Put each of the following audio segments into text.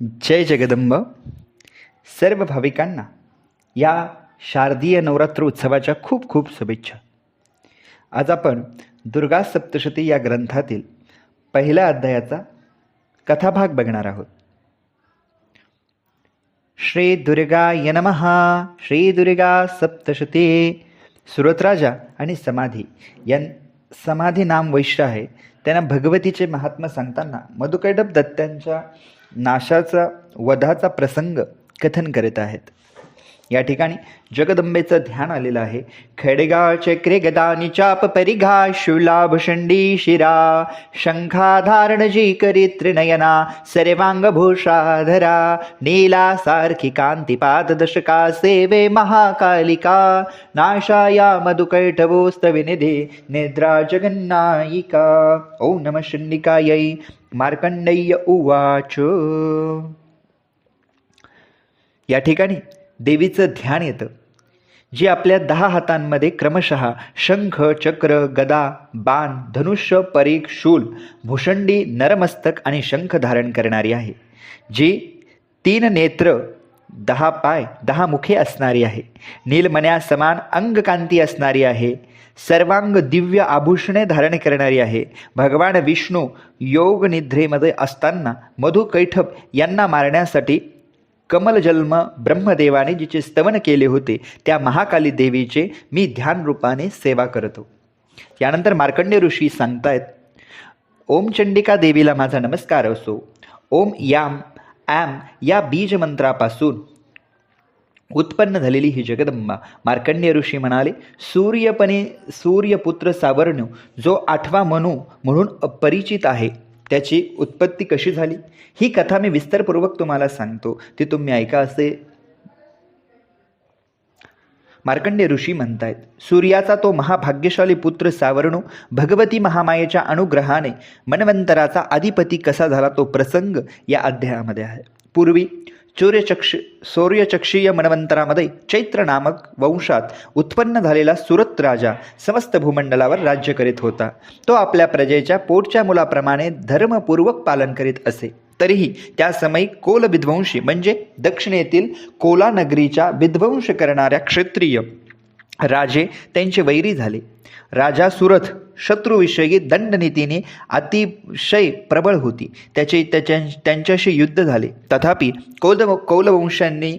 जय जगदंब. सर्व भाविकांना या शारदीय नवरात्र उत्सवाच्या खूप खूप शुभेच्छा. आज आपण दुर्गा सप्तशती या ग्रंथातील पहिल्या अध्यायाचा कथाभाग बघणार आहोत. श्री दुर्गा यनमहा श्री दुर्गा सप्तशती. सुरतराजा आणि समाधी या समाधी नाम वैश्य आहे. त्यांना भगवतीचे महात्मा सांगताना मधुकैडब दत्तांच्या नाशाचा वधाचा प्रसंग कथन करीत आहेत. या ठिकाणी जगदंबेचं ध्यान आलेलं आहे. खडेगा चक्रे गदानी चाप परिघा शुलाभ शंडी शिरा शंखाधारण जी करी त्रिनयना सर्वांग भूषाधरा नीला सारखी कांती पाद दशका सेवे महाकालिका नाशाया मधुकैटवोस्तविनिधे निद्रा जगन्नायिका. ओम नम शंडिकायै मार्कंडेय उवाच. या ठिकाणी देवीचं ध्यान येतं. जी आपल्या दहा हातांमध्ये क्रमशः शंख चक्र गदा बाण धनुष्य परीख शूल भूषंडी नरमस्तक आणि शंख धारण करणारी आहे. जी तीन नेत्र दहा पाय दहा मुखे असणारी आहे. नीलमण्या समान अंगकांती असणारी आहे. सर्वांग दिव्य आभूषणे धारण करणारी आहे. भगवान विष्णू योग निद्रेमध्ये असताना मधु कैठप यांना मारण्यासाठी कमलजन्म ब्रह्मदेवाने जिचे स्तवन केले होते त्या महाकाली देवीचे मी ध्यान रूपाने सेवा करतो. यानंतर मार्कंडे ऋषी सांगतायत ओम चंडिका देवीला माझा नमस्कार असो. ओम याम ॲम या बीज मंत्रापासून उत्पन्न झालेली ही जगदंबा मार्कंडेय ऋषी म्हणाले सूर्यपणे सूर्यपुत्र सावर्ण जो आठवा मनू म्हणून अपरिचित आहे त्याची उत्पत्ती कशी झाली? ही कथा मी विस्तारपूर्वक तुम्हाला सांगतो. ती तुम्ही ऐका असे. मार्कंडे ऋषी म्हणतायत सूर्याचा तो महाभाग्यशाली पुत्र सावरणू भगवती महामायेच्या अनुग्रहाने मनवंतराचा अधिपती कसा झाला तो प्रसंग या अध्यायामध्ये आहे. पूर्वी सूर्यचक्ष सौर्यचक्षीय मनवंतरामध्ये चैत्र नामक वंशात उत्पन्न झालेला सुरत राजा समस्त भूमंडलावर राज्य करीत होता. तो आपल्या प्रजेच्या पोटच्या मुलाप्रमाणे धर्मपूर्वक पालन करीत असे. तरीही त्या समयी कोल विध्वंशी म्हणजे दक्षिणेतील कोला नगरीच्या विध्वंस करणाऱ्या क्षत्रिय राजे त्यांचे वैरी झाले. राजा सुरथ शत्रूविषयी दंडनीतीने अतिशय प्रबळ होती. त्याचे त्याच्या त्यांच्याशी युद्ध झाले. तथापि कौल कौलवंशांनी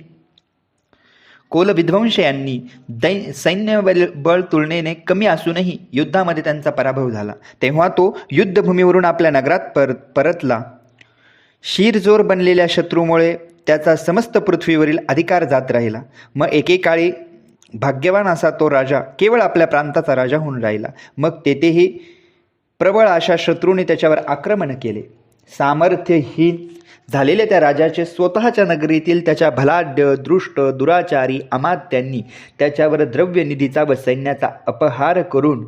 कोलविध्वंस यांनी दै सैन्य बल बळ तुलनेने कमी असूनही युद्धामध्ये त्यांचा पराभव झाला. तेव्हा तो युद्धभूमीवरून आपल्या नगरात पर परतला. शिरजोर बनलेल्या शत्रूमुळे त्याचा समस्त पृथ्वीवरील अधिकार जात राहिला. मग एकेकाळी भाग्यवान असा तो राजा केवळ आपल्या प्रांताचा राजा होऊन राहिला. मग तेथेही प्रबळ अशा शत्रूने त्याच्यावर आक्रमण केले. सामर्थ्यहीन झालेल्या त्या राजाचे स्वतःच्या नगरीतील त्याच्या भलाढ्य दृष्ट दुराचारी अमात्यांनी त्याच्यावर द्रव्यनिधीचा व सैन्याचा अपहार करून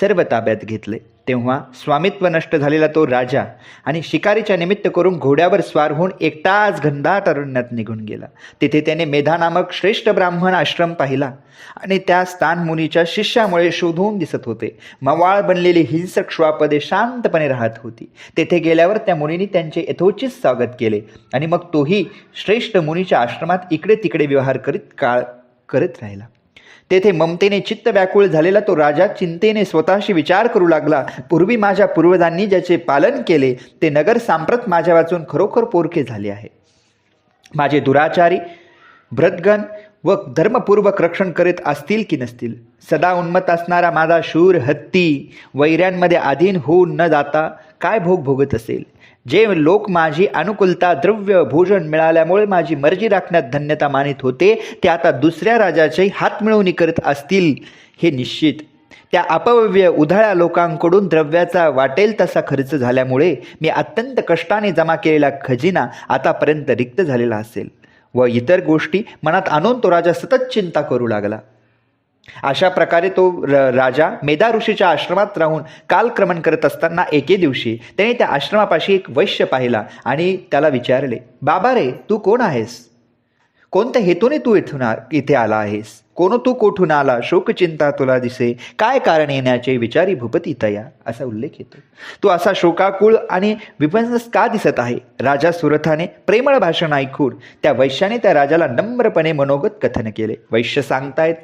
सर्व ताब्यात घेतले. तेव्हा स्वामित्व नष्ट झालेला तो राजा आणि शिकारीच्या निमित्त करून घोड्यावर स्वार होऊन एकटाच घनदाट अरण्यात निघून गेला. तिथे त्याने मेधा नामक श्रेष्ठ ब्राह्मण आश्रम पाहिला आणि त्या स्थान मुनीच्या शिष्यामुळे शोधून दिसत होते. मवाळ बनलेली हिंसक श्वापदे शांतपणे राहत होती. तेथे गेल्यावर त्या मुनीने त्यांचे यथोचित स्वागत केले आणि मग तोही श्रेष्ठ मुनीच्या आश्रमात इकडे तिकडे व्यवहार करीत काळ करत राहिला. तेथे ममतेने चित्त व्याकुळ झालेला तो राजा चिंतेने स्वतःशी विचार करू लागला. पूर्वी माझ्या पूर्वजांनी ज्याचे पालन केले ते नगर सांप्रत माझ्या वाचून खरोखर पोरके झाले आहे. माझे दुराचारी भ्रतगण व धर्मपूर्वक रक्षण करीत असतील की नसतील? सदा उन्मत असणारा माझा शूर हत्ती वैऱ्यांमध्ये अधीन होऊन न जाता काय भोग भोगत असेल? जे लोक माझी अनुकूलता द्रव्य भोजन मिळाल्यामुळे माझी मर्जी राखण्यात धन्यता मानित होते ते आता दुसऱ्या राजाचे हात मिळवणी करत असतील हे निश्चित. त्या अपव्य उधाळ्या लोकांकडून द्रव्याचा वाटेल तसा खर्च झाल्यामुळे मी अत्यंत कष्टाने जमा केलेला खजिना आतापर्यंत रिक्त झालेला असेल. व इतर गोष्टी मनात आणून तो राजा सतत चिंता करू लागला. अशा प्रकारे तो र राजा मेधा ऋषीच्या आश्रमात राहून कालक्रमण करत असताना एके दिवशी त्याने त्या आश्रमापाशी एक वैश्य पाहिला आणि त्याला विचारले बाबा रे तू कोण आहेस? कोणत्या हेतूने तू इथून आ इथे आला आहेस? कोण तू कोठून आला? शोकचिंता तुला दिसे. काय कारण येण्याचे विचारी भूपती तया असा उल्लेख येतो. तू असा शोकाकुळ आणि विभंस का दिसत आहे? राजा सुरथाने प्रेमळ भाषण ऐकून त्या वैश्याने त्या राजाला नम्रपणे मनोगत कथन केले. वैश्य सांगतायत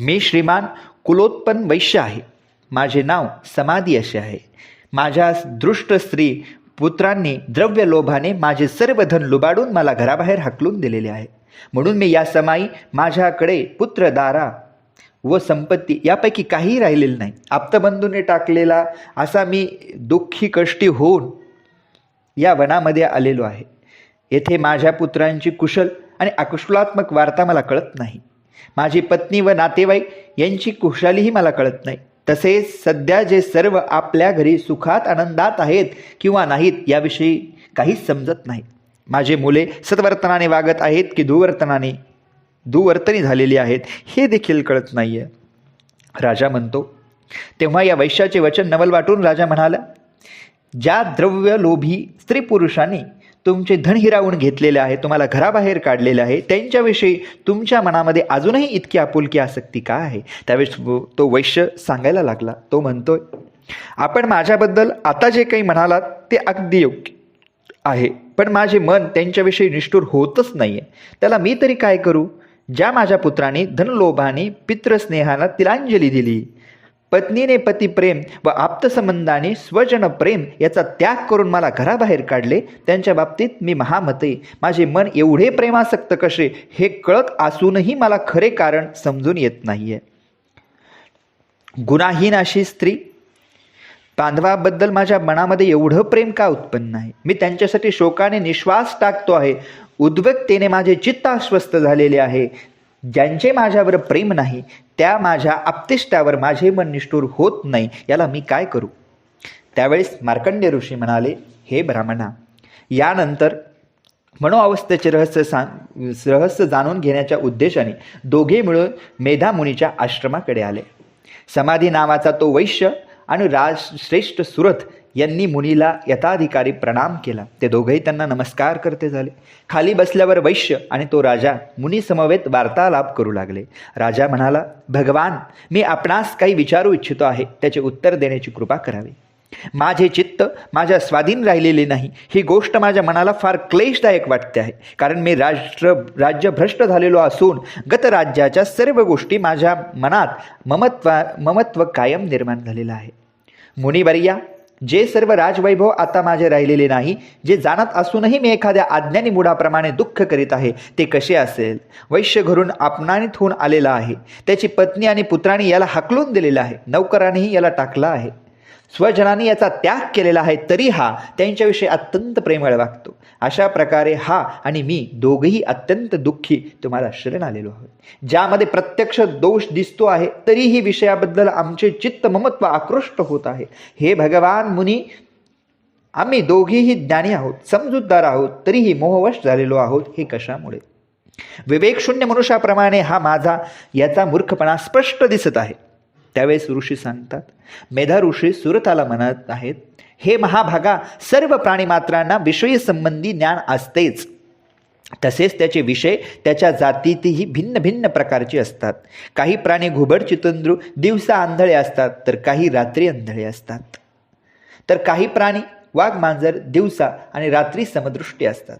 मी श्रीमान कुलोत्पन्न वैश्य आहे. माझे नाव समाधी असे आहे. माझ्या दृष्ट स्त्री पुत्रांनी द्रव्य लोभाने माझे सर्व धन लुबाडून मला घराबाहेर हाकलून दिलेले आहे. म्हणून मी या समाई माझ्याकडे पुत्र दारा व संपत्ती यापैकी काहीही राहिलेलं नाही. आप्तबंधूने टाकलेला असा मी दुःखी कष्टी होऊन या वनामध्ये आलेलो आहे. येथे माझ्या पुत्रांची कुशल आणि अकुशलात्मक वार्ता मला कळत नाही. माझी पत्नी व नातेवाईक यांची कुशालीही मला कळत नाही. तसेच सध्या जे सर्व आपल्या घरी सुखात आनंदात आहेत किंवा नाहीत याविषयी काहीच समजत नाही. माझे मुले सद्वर्तनाने वागत आहेत की दुवर्तनाने दुवर्तनी झालेली आहेत हे देखील कळत नाही आहे राजा म्हणतो तेव्हा या वैश्याचे वचन नवल वाटून राजा म्हणाला ज्या द्रव्य लोभी स्त्री पुरुषांनी तुमचे धन हिरावून घेतलेले आहे तुम्हाला घराबाहेर काढलेले आहे त्यांच्याविषयी तुमच्या मनामध्ये अजूनही इतकी आपुलकी आसक्ती का आहे? त्यावेळेस तो वैश्य सांगायला लागला तो म्हणतोय आपण माझ्याबद्दल आता जे काही म्हणालात ते अगदी योग्य आहे पण माझे मन त्यांच्याविषयी निष्ठूर होतच नाही आहे त्याला मी तरी काय करू? ज्या माझ्या पुत्राने धनलोभाने पितृस्नेहाला तिलांजली दिली पत्नीने पतिप्रेम व आप्तसंबंधाने स्वजन प्रेम याचा त्याग करून मला घराबाहेर काढले त्यांच्या बाबतीत मी महामते. माझे मन एवढे प्रेमासक्त कसे हे कळत असूनही मला खरे कारण समजून येत नाहीये. गुणाहीन अशी स्त्री बांधवाबद्दल माझ्या मनामध्ये एवढं प्रेम का उत्पन्न आहे? मी त्यांच्यासाठी शोकाने निश्वास टाकतो आहे. उद्वेगतेने माझे चित्त अस्वस्थ झालेले आहे. ज्यांचे माझ्यावर प्रेम नाही त्या माझ्या आपतिष्टावर माझे मन निष्ठूर होत नाही याला मी काय करू? त्यावेळेस मार्कंड्य ऋषी म्हणाले हे ब्राह्मणा यानंतर मनोअवस्थेचे रहस्य सांग रहस्य जाणून घेण्याच्या उद्देशाने दोघे मिळून मेधामुनीच्या आश्रमाकडे आले. समाधी नावाचा तो वैश्य आणि राजश्रेष्ठ सुरथ यांनी मुनीला यथाधिकारी प्रणाम केला. ते दोघेही त्यांना नमस्कार करते झाले. खाली बसल्यावर वैश्य आणि तो राजा मुनीसमवेत वार्तालाप करू लागले. राजा म्हणाला भगवान मी आपणास काही विचारू इच्छितो आहे. त्याचे उत्तर देण्याची कृपा करावी. माझे चित्त माझ्या स्वाधीन राहिलेले नाही. ही गोष्ट माझ्या मनाला फार क्लेशदायक वाटते आहे. कारण मी राष्ट्र राज्य भ्रष्ट झालेलो असून गतराज्याच्या सर्व गोष्टी माझ्या मनात ममत्व ममत्व कायम निर्माण झालेलं आहे. मुनिवर्या जे सर्व राजवैभव आता माझे राहिलेले नाही जे जाणत असूनही मी एखाद्या आज्ञानी मुडाप्रमाणे दुःख करीत आहे ते कसे असेल? वैश्य घरून आपणानीत होऊन आलेला आहे. त्याची पत्नी आणि पुत्रांनी याला हाकलून दिलेला आहे. नौकरानेही याला टाकला आहे. स्वजनाने याचा त्याग केलेला आहे तरी हा त्यांच्याविषयी अत्यंत प्रेमळ वागतो. अशा प्रकारे हा आणि मी दोघेही अत्यंत दुःखी तुम्हाला शरण आलेलो आहोत. ज्यामध्ये प्रत्यक्ष दोष दिसतो आहे तरीही विषयाबद्दल आमचे चित्त ममत्व आकृष्ट होत आहे. हे भगवान मुनी आम्ही दोघेही ज्ञानी आहोत समजूतदार आहोत तरीही मोहवश झालेलो आहोत हे कशामुळे? विवेकशून्य मनुष्याप्रमाणे हा माझा याचा मूर्खपणा स्पष्ट दिसत आहे. त्यावेळेस ऋषी सांगतात मेधा ऋषी सुरताला म्हणत आहेत हे महाभागा सर्व प्राणीमात्रांना विषयी संबंधी ज्ञान असतेच. तसेच त्याचे विषय त्याच्या जातीतही भिन्न भिन्न प्रकारचे असतात. काही प्राणी घुबड चितंद्रू दिवसा आंधळे असतात तर काही रात्री आंधळे असतात. तर काही प्राणी वाघ मांजर दिवसा आणि रात्री समदृष्टी असतात.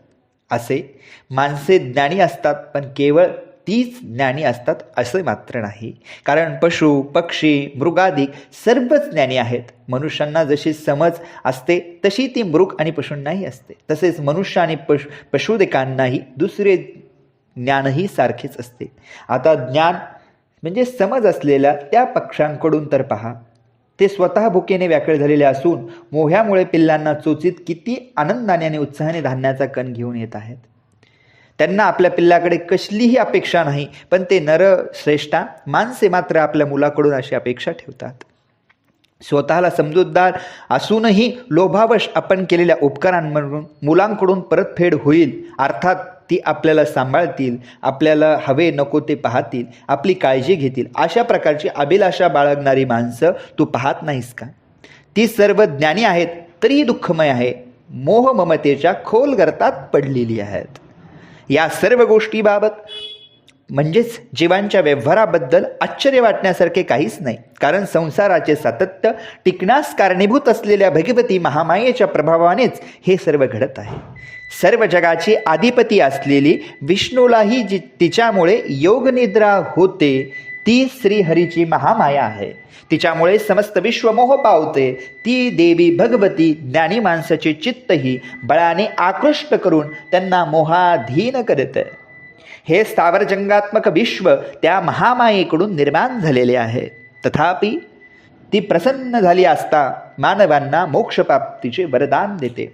असे माणसे ज्ञानी असतात पण केवळ तीच ज्ञानी असतात असे मात्र नाही. कारण पशु पक्षी मृगादिक सर्वच ज्ञानी आहेत. मनुष्यांना जशी समज असते तशी ती मृग आणि पशूंनाही असते. तसेच मनुष्य आणि पशु पशुदेकांनाही दुसरे ज्ञानही सारखेच असते. आता ज्ञान म्हणजे समज असलेल्या त्या पक्ष्यांकडून तर पहा. ते स्वतः भुकेने व्याकळ झालेले असून मोह्यामुळे पिल्लांना चोचीत किती आनंदाने आणि उत्साहाने धान्याचा कण घेऊन येत आहेत. त्यांना आपल्या पिल्लाकडे कसलीही अपेक्षा नाही पण ते नर श्रेष्ठा माणसे मात्र आपल्या मुलाकडून अशी अपेक्षा ठेवतात. स्वतःला समजूतदार असूनही लोभावश आपण केलेल्या उपकारांमधून मुलांकडून परतफेड होईल अर्थात ती आपल्याला सांभाळतील आपल्याला हवे नको ते पाहतील आपली काळजी घेतील अशा प्रकारची अभिलाषा बाळगणारी माणसं तू पाहत नाहीस का? ती सर्व ज्ञानी आहेत तरीही दुःखमय आहे मोह ममतेच्या खोल गर्तात पडलेली आहेत. या सर्व गोष्टीबाबत म्हणजेच जीवांच्या व्यवहाराबद्दल आश्चर्य वाटण्यासारखे काहीच नाही. कारण संसाराचे सातत्य टिकण्यास कारणीभूत असलेल्या भगवती महामायेच्या प्रभावानेच हे सर्व घडत आहे. सर्व जगाची आधिपती असलेली विष्णूलाही जी तिच्यामुळे योगनिद्रा होते ती श्रीहरीची महामाया आहे. तिच्यामुळे समस्त विश्व मोह पावते. ती देवी भगवती ज्ञानी माणसाचे चित्तही बळाने आकृष्ट करून त्यांना मोहाधीन करते. हे स्थावर जंगात्मक विश्व त्या महामायेकडून निर्माण झालेले आहे. तथापि ती प्रसन्न झाली असता मानवांना मोक्षप्राप्तीचे वरदान देते.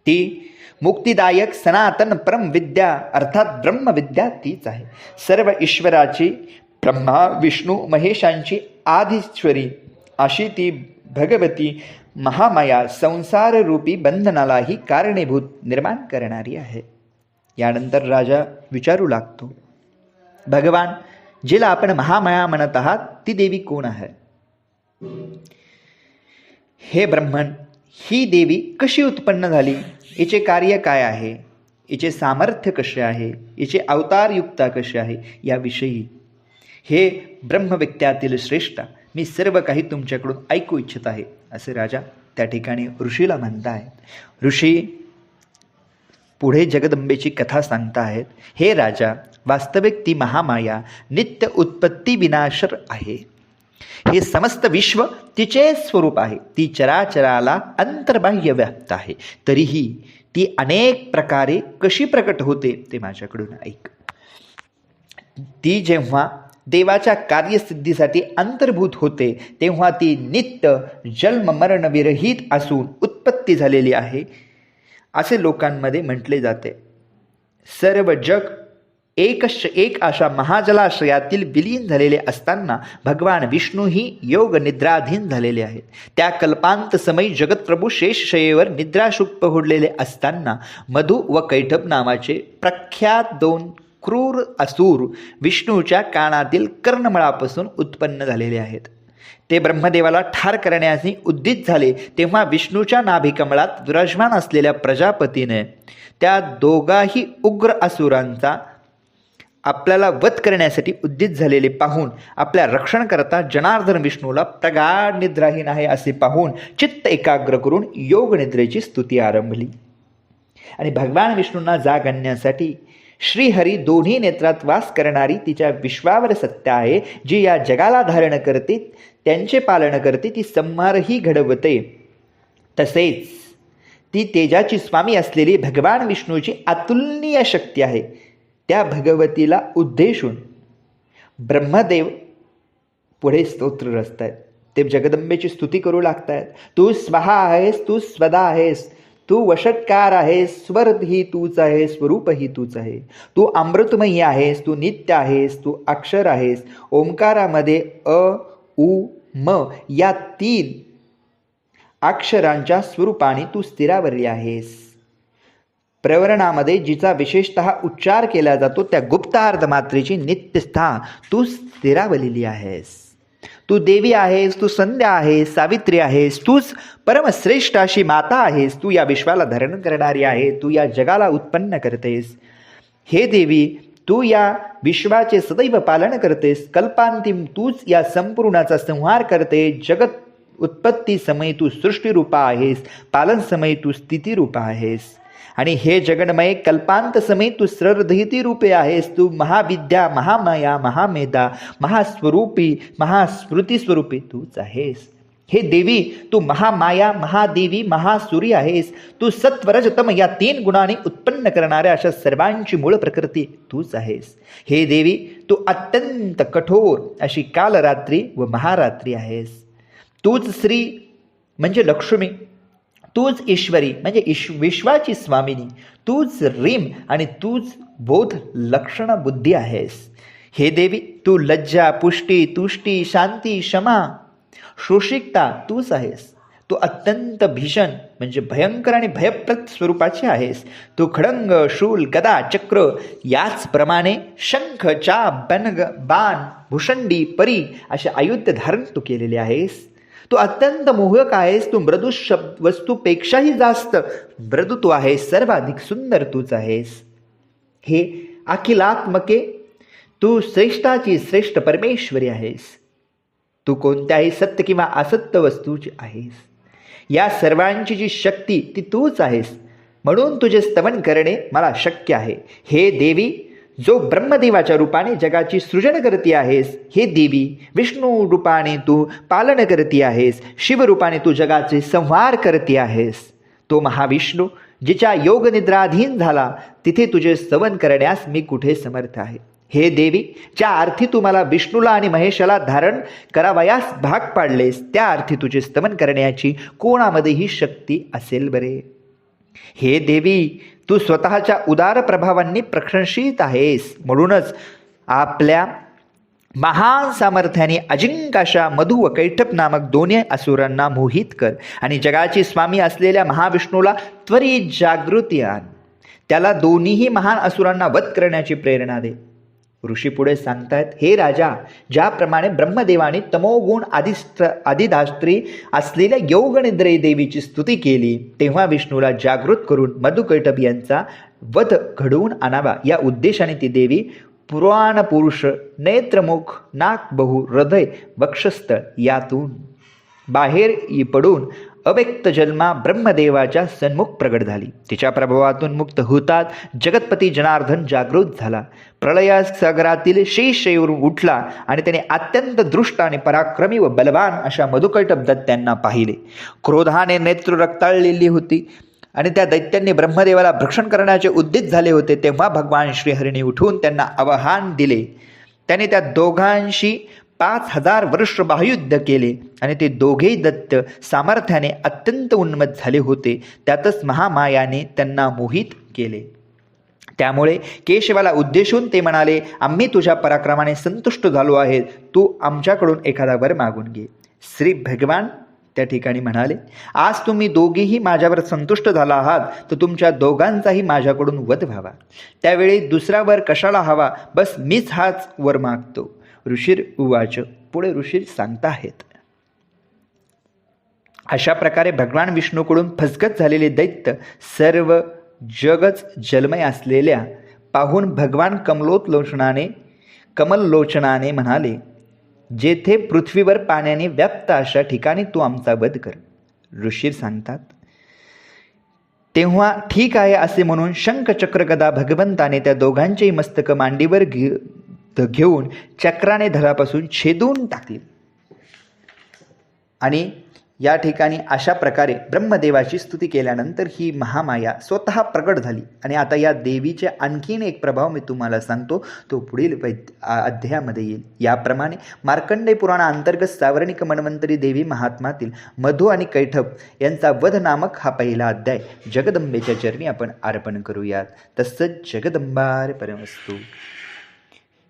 ती मुक्तिदायक सनातन परम विद्या अर्थात ब्रह्मविद्या तीच आहे. सर्व ईश्वराची ब्रह्मा विष्णू महेशांची आधीश्वरी अशी ती भगवती महामाया संसाररूपी बंधनालाही कारणीभूत निर्माण करणारी आहे. यानंतर राजा विचारू लागतो भगवान जिला आपण महामाया म्हणत आहात ती देवी कोण आहे? हे ब्रह्मण ही देवी कशी उत्पन्न झाली? हिचे कार्य काय आहे? हिचे सामर्थ्य कसे आहे? हिचे अवतारयुक्ता कशी आहे? याविषयी हे ब्रह्मविद्यातील श्रेष्ठ. मी सर्व काही तुमच्याकडून ऐकू इच्छित आहे असे राजा त्या ठिकाणी ऋषीला म्हणतायत ऋषी पुढे जगदंबेची कथा सांगताहेत. हे राजा वास्तविक ती महामाया नित्य उत्पत्ती विनाशर आहे. हे समस्त विश्व तिचे स्वरूप आहे. ती चराचराला अंतर्बाह्य व्याप्त आहे. तरीही ती अनेक प्रकारे कशी प्रकट होते ते माझ्याकडून ऐक. ती जेव्हा देवाच्या कार्यसिद्धीसाठी अंतर्भूत होते तेव्हा ती नित्य जन्म मरण विरहित असून उत्पत्ती झालेली आहे. असे लोकांमध्ये म्हटले जाते. सर्व जग एकश एक अशा महाजलाश्रयातील विलीन झालेले असताना भगवान विष्णूही योग निद्राधीन झालेले आहेत. त्या कल्पांत समयी जगतप्रभू शेषशयेवर निद्राशुक पहुडलेले असताना मधु व कैठब नावाचे प्रख्यात दोन क्रूर असुर विष्णूच्या कानातील कर्णमळापासून उत्पन्न झालेले आहेत. ते ब्रह्मदेवाला ठार करण्यास उद्दित झाले तेव्हा विष्णूच्या नाभिकमळात विराजमान असलेल्या प्रजापतीने त्या दोघाही उग्र असुरांचा आपल्याला वध करण्यासाठी उद्दित झालेले पाहून आपल्या रक्षण करता जनार्दन विष्णूला प्रगाढ निद्राहीन आहे असे पाहून चित्त एकाग्र करून योग निद्रेची स्तुती आरंभली. आणि भगवान विष्णूंना जाग आणण्यासाठी श्रीहरी दोन्ही नेत्रात वास करणारी तिच्या विश्वावर सत्य आहे जी या जगाला धारण करते त्यांचे पालन करते ती संहारही घडवते. तसेच ती तेजाची स्वामी असलेली भगवान विष्णूची अतुलनीय शक्ती आहे त्या भगवतीला उद्देशून. ब्रह्मदेव पुढे स्तोत्र रचत आहेत. ते जगदंबेची स्तुती करू लागत आहेत तू स्वहा आहेस तू स्वदा आहेस तू वषटकार आहेस स्वर ही तूच आहे स्वरूप ही तूच आहे. तू अमृतमयी आहेस तू नित्य आहेस तू अक्षर आहेस. ओंकारामध्ये अ उ म या तीन अक्षरांच्या स्वरूपाने तू स्थिरावरली आहेस. प्रवरणामध्ये जिचा विशेषत उच्चार केला जातो त्या गुप्तार्ध मात्रेची नित्यस्था तू स्थिरावलेली आहेस. तू देवी आहेस तू संध्या आहेस सावित्री आहेस तूच परमश्रेष्ठ अशी माता आहेस तू या विश्वाला धारण करणारी आहे तू या जगाला उत्पन्न करतेस. हे देवी तू या विश्वाचे सदैव पालन करतेस कल्पांतिम तूच या संपूर्णाचा संहार करते जगत उत्पत्ती समय तू सृष्टीरूपा आहेस पालन समय तू स्थितीरूपा आहेस. आणि हे जगन्मय कल्पांत समय तू सरधैती रूपे आहेस तू. महाविद्या महामाया महामेधा महास्वरूपी महास्मृती स्वरूपी तूच आहेस. हे देवी तू महामाया महादेवी महासुरी आहेस. तू सत्वरजतम या तीन गुणांनी उत्पन्न करणाऱ्या अशा सर्वांची मूळ प्रकृती तूच आहेस. हे देवी तू अत्यंत कठोर अशी कालरात्री व महारात्री आहेस. तूच श्री म्हणजे लक्ष्मी. तूच ईश्वरी म्हणजे ईश विश्वाची स्वामिनी तूच रीम आणि तूच बोध लक्षण बुद्धी आहेस. हे देवी तू लज्जा पुष्टी तुष्टी शांती क्षमा शोषिकता तूच आहेस. तू अत्यंत भीषण म्हणजे भयंकर आणि भयप्रद स्वरूपाची आहेस. तू खडंग शूल गदा चक्र याचप्रमाणे शंख चा बनग बाण भूषंडी परी असे आयुध धारण तू केलेले आहेस. तू अत्यंत मोहक आहेस तू मृदू शब्द वस्तूपेक्षाही जास्त मृदू तू आहेस सर्वाधिक सुंदर तूच आहेस. हे अखिलात्मके तू श्रेष्ठाची श्रेष्ठ परमेश्वरी आहेस. तू कोणत्याही सत्य किंवा असत्य वस्तूची आहेस. या सर्वांची जी शक्ती ती तूच आहेस. म्हणून तुझे स्तवन करणे मला शक्य आहे. हे देवी जो ब्रह्मदेवाच्या रूपाने जगाची सृजन करती आहेस हे देवी विष्णू रूपाने तू पालन करती आहेस शिवरूपाने तू जगाचे संहार करती आहेस. तो महाविष्णू जिच्या योग निद्राधीन झाला तिथे तुझे स्तवन करण्यास मी कुठे समर्थ आहे? हे देवी ज्या अर्थी तू मला विष्णूला आणि महेशाला धारण करावयास भाग पाडलेस त्या अर्थी तुझे स्तमन करण्याची कोणामध्येही शक्ती असेल बरे. हे देवी तू स्वतःच्या उदार प्रभावांनी प्रशंसित आहेस. म्हणूनच आपल्या महान सामर्थ्याने अजिंकाशा मधु व कैठप नामक दोन्ही असुरांना मोहित कर आणि जगाची स्वामी असलेल्या महाविष्णूला त्वरित जागृती आण. त्याला दोन्हीही महान असुरांना वध करण्याची प्रेरणा दे. ऋषी पुढे सांगतायत हे राजा ज्याप्रमाणे ब्रह्मदेवाने तमोगुण आदिस्त्र आदिदास्त्री असलेल्या योगनिद्रय देवीची स्तुती केली तेव्हा विष्णूला जागृत करून मधुकैटभ यांचा वध घडवून आणावा. या उद्देशाने ती देवी पुराण पुरुष नेत्रमुख नाक बहु हृदय वक्षस्थळ यातून बाहेर पडून अव्यक्त जन्मा ब्रह्मदेवाच्या सन्मुख प्रगट झाली. तिच्या प्रभावातून मुक्त होतात जगतपती जनार्दन जागृत झाला. प्रलया सागरातील शेषेवरून उठला आणि त्याने अत्यंत दृष्ट आणि पराक्रमी व बलवान अशा मधुकैटभ दत्त्यांना पाहिले. क्रोधाने नेत्र रक्ताळलेली होती आणि त्या दैत्यांनी ब्रह्मदेवाला भक्षण करण्याचे उद्दित झाले होते तेव्हा भगवान श्रीहरिणी उठून त्यांना आवाहन दिले. त्याने त्या दोघांशी पाच हजार वर्ष महायुद्ध केले आणि ते दोघेही दत्त सामर्थ्याने अत्यंत उन्मत झाले होते. त्यातच महामायाने त्यांना मोहित केले. त्यामुळे केशवाला उद्देशून ते म्हणाले आम्ही तुझ्या पराक्रमाने संतुष्ट झालो आहे. तू आमच्याकडून एखादा वर मागून घे. श्री भगवान त्या ठिकाणी म्हणाले आज तुम्ही दोघेही माझ्यावर संतुष्ट झाला आहात तर तुमच्या दोघांचाही माझ्याकडून वध व्हावा. त्यावेळी दुसरा वर कशाला हवा? बस मीच हाच वर मागतो. ऋषीर उवाच पुढे ऋषीर सांगताहेत. अशा प्रकारे भगवान विष्णूकडून फसगत झालेले दैत्य सर्व जगच जलमय असलेल्या पाहून भगवान कमलोत्लोचनाने कमललोचनाने म्हणाले जेथे पृथ्वीवर पाण्याने व्याप्त अशा ठिकाणी तू आमचा वध कर. ऋषीर सांगतात तेव्हा ठीक आहे असे म्हणून शंख भगवंताने त्या दोघांचेही मस्तक मांडीवर घे तर घेऊन चक्राने धरापासून छेदून टाकले आणि या ठिकाणी अशा प्रकारे ब्रह्मदेवाची स्तुती केल्यानंतर ही महामाया स्वतः प्रकट झाली. आणि आता या देवीचे आणखीन एक प्रभाव मी तुम्हाला सांगतो तो पुढील वैद्य अध्यायामध्ये येईल. याप्रमाणे मार्कंडेय पुराणाअंतर्गत सावर्णिक मन्वंतरी देवी महात्मातील मधु आणि कैठप यांचा वध नामक हा पहिला अध्याय जगदंबेच्या चरणी आपण अर्पण करूयात. तसंच जगदंबार परमस्तू.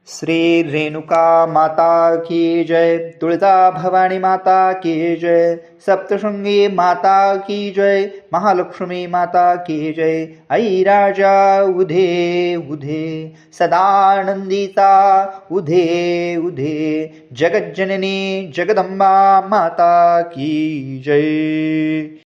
श्री रेणुका माता की जय तुळजा भवानी माता की जय सप्तशृंगी माता की जय महालक्ष्मी माता की जय आई राजा उधे उधे सदानंदीचा उधे उधे जगज्जननी जगदंबा माता की जय।